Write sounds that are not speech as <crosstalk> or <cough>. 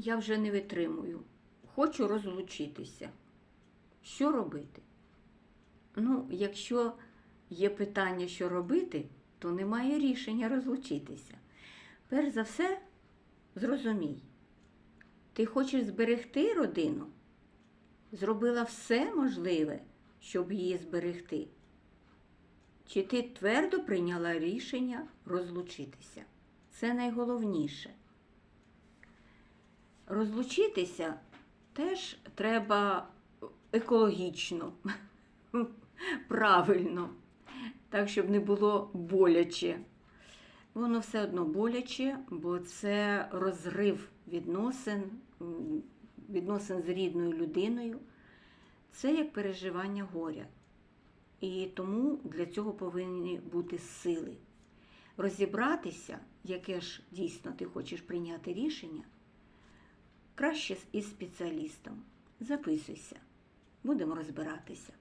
я вже не витримую, хочу розлучитися. Що робити? Ну, якщо є питання, що робити, то немає рішення розлучитися. Перш за все, зрозумій, ти хочеш зберегти родину, зробила все можливе, щоб її зберегти. Чи ти твердо прийняла рішення розлучитися? Це найголовніше. Розлучитися теж треба екологічно, <laughs> правильно, так, щоб не було боляче. Воно все одно боляче, бо це розрив відносин, відносин з рідною людиною. Це як переживання горя. І тому для цього повинні бути сили. Розібратися, яке ж дійсно ти хочеш прийняти рішення, краще із спеціалістом. Записуйся, будемо розбиратися.